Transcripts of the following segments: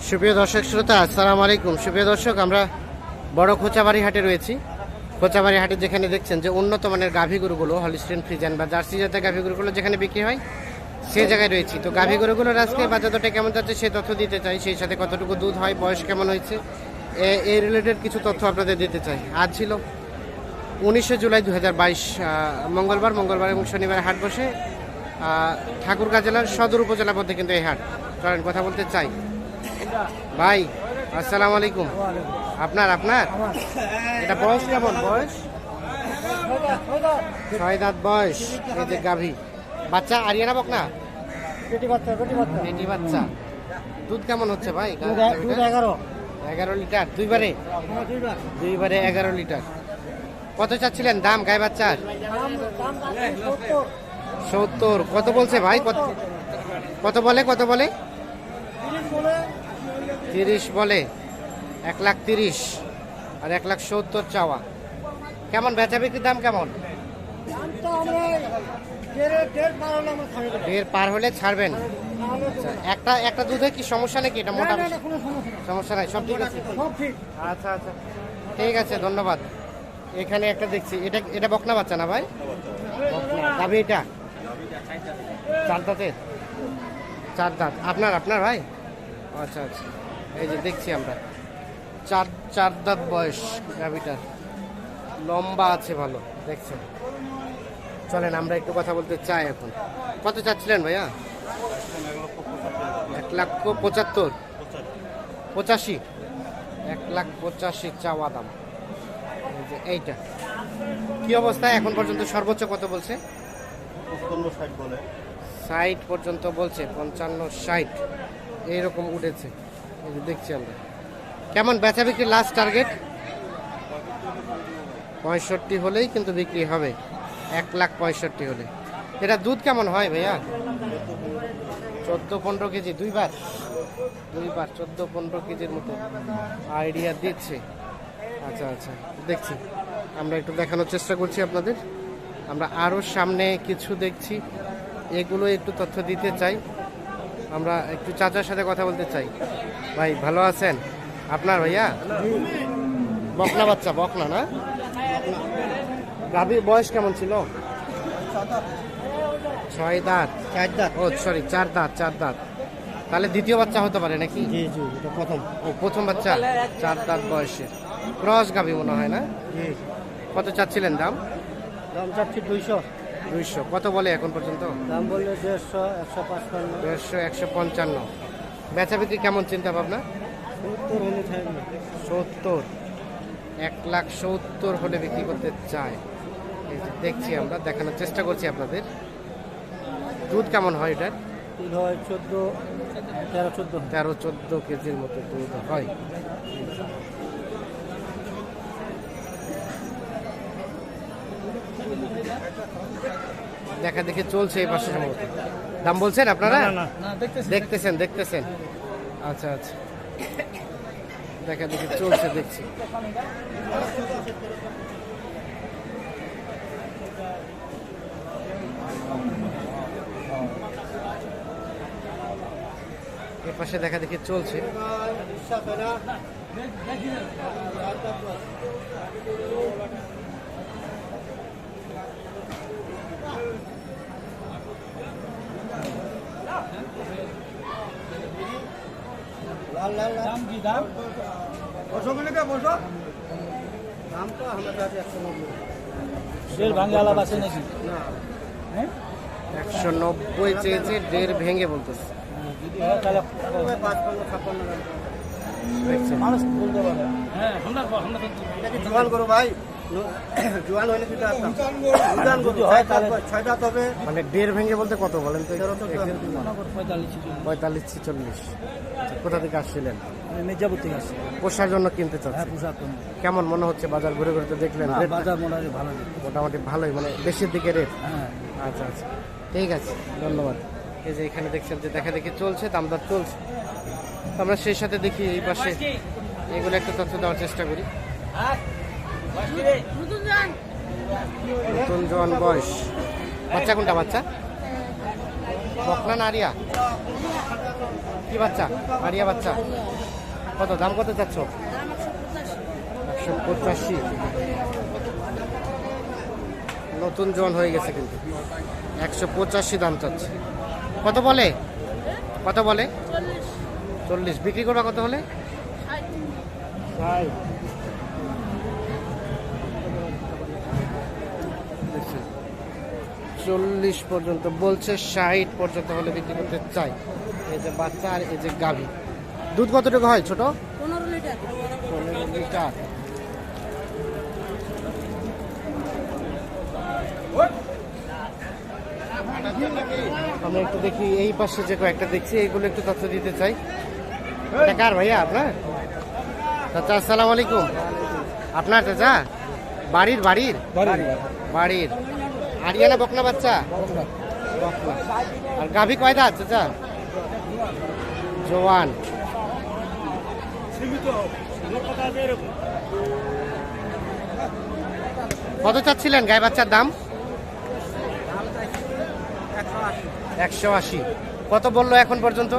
সুপ্রিয় দর্শক শ্রোতা আসসালামু আলাইকুম। সুপ্রিয় দর্শক আমরা বড় খোঁচাবাড়ি হাটে রয়েছি। খোঁচাবাড়ি হাটে যেখানে দেখছেন যে উন্নত মানের গাভী গরুগুলো হলিস্টেন ফ্রিজান বা জার্সি জাতের গাভী গরুগুলো যেখানে বিক্রি হয় সে জায়গায় রয়েছি। তো গাভী গরুগুলোর আজকে বাজার দরটা কেমন যাচ্ছে সে তথ্য দিতে চাই সেই সাথে কতটুকু দুধ হয় বয়স কেমন হয়েছে এ- এই রিলেটেড কিছু তথ্য আপনাদের দিতে চাই। আজ ছিল উনিশে জুলাই দু হাজার বাইশ মঙ্গলবার মঙ্গলবার এবং শনিবার হাট বসে ঠাকুরগাঁ জেলার সদর উপজেলার মধ্যে কিন্তু এই হাট। চলেন কথা বলতে চাই। ভাই আসসালামু আলাইকুম। আপনার আপনার? এটা বয়স কেমন বয়স? ছয় দাঁত বয়স এই যে গাভী। বাচ্চা আরিয়ানা বক না বাচ্চা পেটি বাচ্চা। বেটি বাচ্চা। দুধ কেমন হচ্ছে ভাই? দুধ এগারো। এগারো লিটার দুইবারে? হ্যাঁ, দুইবারে। এগারো লিটার। কত চাচ্ছিলেন দাম গায়ে বাচ্চার? সত্তর। কত বলছে ভাই? কত কত বলে কত বলে। তিরিশ বলে এক লাখ তিরিশ আর এক লাখ সত্তর চাওয়া। কেমন বেচা বিক্রির দাম কেমন? দেড় পার হলে দেবো। ছাড়বেন? আচ্ছা, একটা একটা দুধে কি সমস্যা নাকি? এটা না, মোটা না, না, কোনো সমস্যা নাই। সব ঠিক আছে? আচ্ছা আচ্ছা ঠিক আছে ধন্যবাদ। এখানে একটা দেখছি এটা এটা বকনা বাচ্চা না ভাই? গাভী এটা চার দাঁতের? চার দাঁত। আপনার আপনার ভাই? আচ্ছা আচ্ছা। এই যে দেখছি আমরা। চার চার দাঁত বয়স গাভীটার। লম্বা আছে ভালো দেখছেন? চলেন আমরা একটু কথা বলতে চাই এখন। কত চাচ্ছিলেন ভাইয়া? এক লক্ষ পঁচাত্তর। পঁচাশি? এক লাখ পঁচাশি চাওয়া দাম। এই যে এইটা। কি অবস্থা? এখন পর্যন্ত সর্বোচ্চ কত বলছে? ষাট পর্যন্ত বলছে পঞ্চান্ন ষাট। এইরকম উঠেছে। দেখছি আমরা। কেমন বেচা বিক্রি লাস্ট টার্গেট পঁয়ষট্টি হলেই কিন্তু বিক্রি হবে। এক লাখ পঁয়ষট্টি হলে। এটা দুধ কেমন হয় ভাইয়া? চোদ্দ পনেরো কেজি, দুইবার? দুইবার চোদ্দ পনেরো কেজির মতো আইডিয়া দিচ্ছে। আচ্ছা আচ্ছা দেখছি। আমরা একটু দেখানোর চেষ্টা করছি আপনাদের। আমরা আরও সামনে কিছু দেখছি। এগুলো একটু তথ্য দিতে চাই। আমরা একটু চাচার সাথে কথা বলতে চাই। ভাই ভালো আছেন? আপনার ভাইয়া? বকনা বাচ্চা বকনা না? গাভীর বয়স কেমন ছিল? ছয় দাঁত। চার দাঁত। ও সরি চার দাঁত চার দাঁত। তাহলে দ্বিতীয় বাচ্চা হতে পারে নাকি? জি জি প্রথম। ও প্রথম বাচ্চা চার দাঁত বয়সের ক্রস গাভী মনে হয় না? কত চাচ্ছিলেন দাম? দাম চাচ্ছি দুইশো। দুইশো। কত বলে এখন পর্যন্ত? দাম বললে দেড়শো একশো পাঁচপান্ন। দেড়শো একশো পঞ্চান্ন। বেচা বিক্রি কেমন চিন্তা ভাবনা? সত্তর হলে সত্তর। এক লাখ সত্তর হলে বিক্রি করতে চায়। দেখছি আমরা দেখানোর চেষ্টা করছি আপনাদের। দুধ কেমন হয় এটার? দুধ হয় চোদ্দ তেরো চোদ্দ। তেরো চোদ্দ কেজির মতো দুধ হয়। দেখা দেখে চলছে এই পাশে সম্ভবত। দাম বলছেন আপনারা? দেখতেছেন দেখতেছেন। আচ্ছা আচ্ছা। দেখা দেখে চলছে দেখছি। এ পাশে দেখা দেখি চলছে। দাম কি দাম? বসো বলে কে বসো। দাম তো আমার কাছে একশো নব্বই। শের ভাঙ্গে আলাপ আছে নাকি? না। হ্যাঁ? একশো নব্বই চেয়েছে দেড় ভেঙে বলতেছে। যদি হয় মানুষ বলতে পারে। হ্যাঁ করো ভাই? জোয়ান হলে দিতে আসতাম। জোয়ান যদি হয় তাহলে ছয় দাঁত মানে দেড় ভেঙে বলতে কত বলেন তো? পঁয়তাল্লিশ পঁয়তাল্লিশ ছিচল্লিশ। আচ্ছা, কোথা থেকে আসছিলেন? আমি মির্জাপুর থেকে আসছি। পোষার জন্য কিনতে হ্যাঁ পোশাক কেমন মনে হচ্ছে বাজার ঘুরে ঘুরে তো দেখলেন? বাজার মোটামুটি ভালো। মোটামুটি ভালোই মানে বেশির দিকে রেট হ্যাঁ। আচ্ছা আচ্ছা। ঠিক আছে ধন্যবাদ। এই যে এখানে দেখছেন যে দেখা দেখি চলছে দামদার চলছে। আমরা সেই সাথে দেখি এই পাশে এগুলো একটা তথ্য দেওয়ার চেষ্টা করি। নতুন জোয়ান বয়স। বাচ্চা কোনটা বাচ্চা? বকনা নারিয়া কি বাচ্চা? আরিয়া বাচ্চা। কত দাম কত চাচ্ছ? একশো পঁচাশি। নতুন জন হয়ে গেছে কিন্তু। একশো পঁচাশি দাম চাচ্ছে। কত বলে? কত বলে? চল্লিশ। বিক্রি করবা কত হলে? চল্লিশ পর্যন্ত বলছে ষাট পর্যন্ত হলে বিক্রি করতে চাই। এই যে বাচ্চা আর এই যে গাভী। দুধ কতটুকু হয় ছোট? পনেরো লিটার। পনেরো লিটার আমরা একটু দেখি এই পাশে যে কয়েকটা দেখছি এইগুলো একটু তথ্য দিতে চাই। এটা কার ভাইয়া আপনার? চাচা আসসালামু আলাইকুম। আপনার চাচা? বাড়ির? বাড়ির। বাড়ির। আরিয়ানা বকনা বাচ্চা? আর গাভী কয় দাঁত, চাচা? জোয়ান। কত চাচ্ছিলেন গায়ে বাচ্চার দাম? একশো আশি। কত বলল এখন পর্যন্ত?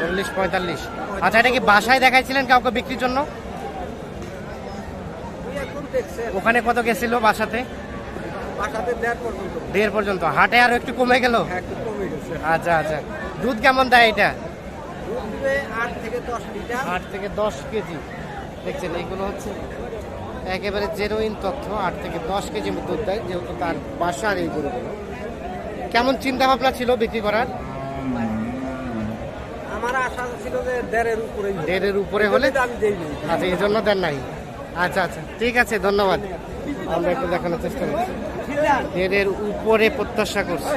চল্লিশ পঁয়তাল্লিশ। আচ্ছা এটা কি বাসায় দেখাইছিলেন কাউকে বিক্রির জন্য? ওখানে কত গেছিল বাসাতে? দেড় পর্যন্ত। হাটে আরও একটু কমে গেল? একটু আচ্ছা আচ্ছা। দুধ কেমন দেয় এটা? আট থেকে দশ কেজি। দেখছেন এইগুলো হচ্ছে একেবারে জেরোইন তথ্য। আট থেকে দশ কেজি দুধ দেয় যেহেতু তার বাসার এই গরুগুলো। কেমন চিন্তা ভাবনা ছিল বিক্রি করার? আমার আশা ছিল যে দেড়ের উপরে দেড়ের উপরে হলে? আচ্ছা এই জন্য দেন নাই। আচ্ছা আচ্ছা। ঠিক আছে, ধন্যবাদ। আমরা একটু দেখানোর চেষ্টা করছি। দেড়ের উপরে প্রত্যাশা করছি।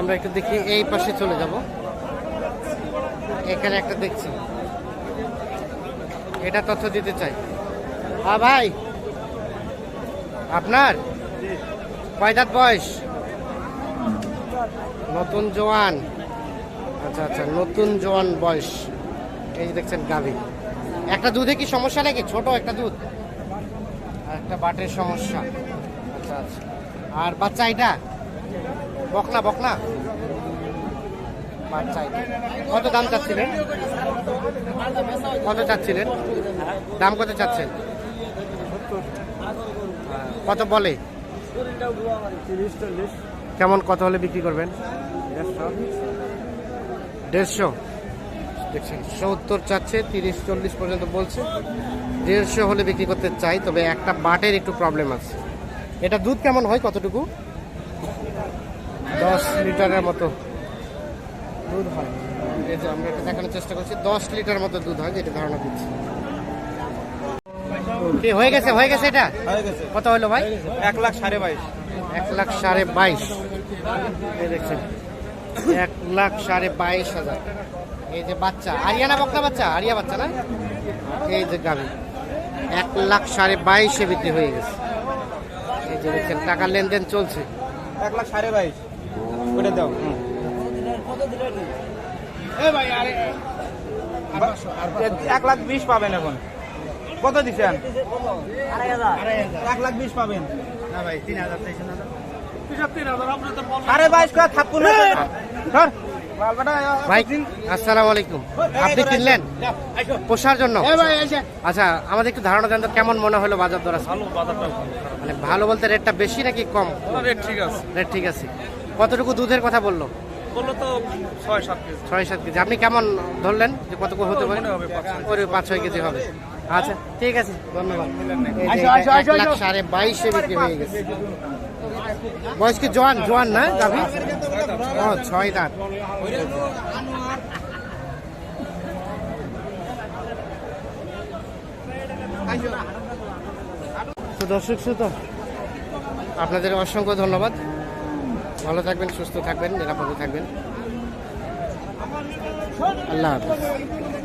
আমরা একটু দেখি, এই পাশে চলে যাব। এখানে একটা দেখছি। এটা তথ্য দিতে চাই। হ্যাঁ ভাই। আপনার? কয় দাঁত বয়স? নতুন জোয়ান। আচ্ছা আচ্ছা নতুন জোয়ান বয়স। এই যে দেখছেন গাভী। একটা দুধে কি সমস্যা নাকি? ছোট একটা দুধ। আর একটা বাটের সমস্যা। আচ্ছা আচ্ছা। আর বাচ্চা এটা? বকনা বকনা? বাচ্চা এটা। কত দাম চাচ্ছিলেন? কত চাচ্ছিলেন? দাম কত চাচ্ছেন? কত বলে? তিরিশ চল্লিশ। কেমন কত হলে বিক্রি করবেন? দেড়শো। দেখছেন সত্তর চাচ্ছে তিরিশ চল্লিশ পর্যন্ত বলছে। দেড়শো হলে বিক্রি করতে চাই তবে একটা বাটের একটু প্রবলেম আছে। এটা দুধ কেমন হয় কতটুকু? দশ লিটারের মতো দুধ হয়। এই যে আমরা এটা দেখানোর চেষ্টা করছি দশ লিটার মতো দুধ হয় যেটা ধারণা দিচ্ছি। কি হয়ে গেছে হয়ে গেছে এটা? কত হলো ভাই? এক লাখ সাড়ে বাইশ। এক লাখ সাড়ে বাইশ। দেখছেন এক লাখ সাড়ে বাইশ হাজার। এই যে বাচ্চা আরিয়ানা বকনা বাচ্চা আরিয়া বাচ্চা না? এই যে গাভি এক লাখ সাড়ে বাইশে বিক্রি হয়ে গেছে। এই যে দেখছেন টাকার লেনদেন চলছে। এক লাখ সাড়ে বাইশ। ওটা দাও। এক লাখ বিশ পাবেন এখন। কত দিচ্ছেন? এক লাখ বিশ পাবেন। না ভাই তিন হাজার চাইছেন না সাড়ে বাইশ করে থাপ্পুর ভাই আসসালামু আলাইকুম। আপনি কিনলেন? পোষার জন্য? আচ্ছা আমাদের একটু ধারণা দেন তো কেমন মনে হলো বাজার দর? মানে ভালো বলতে রেটটা বেশি নাকি কম? রেট ঠিক আছে। রেট ঠিক আছে। কতটুকু দুধের কথা বলল? বলল তো ছয় সাত কেজি। ছয় সাত কেজি। আপনি কেমন ধরলেন যে কত হতে পারে? মনে পাঁচ ছয়। ওই পাঁচ ছয় কেজি হবে। আচ্ছা ঠিক আছে ধন্যবাদ। সাড়ে বাইশে বিক্রি হয়ে গেছে। বয়স কি জোয়ান? জোয়ান না, গাভি? ও, ছয় দাঁত। তো দর্শক শ্রোতা, আপনাদের অসংখ্য ধন্যবাদ। ভালো থাকবেন, সুস্থ থাকবেন, নিরাপদে থাকবেন। আল্লাহ হাফিজ।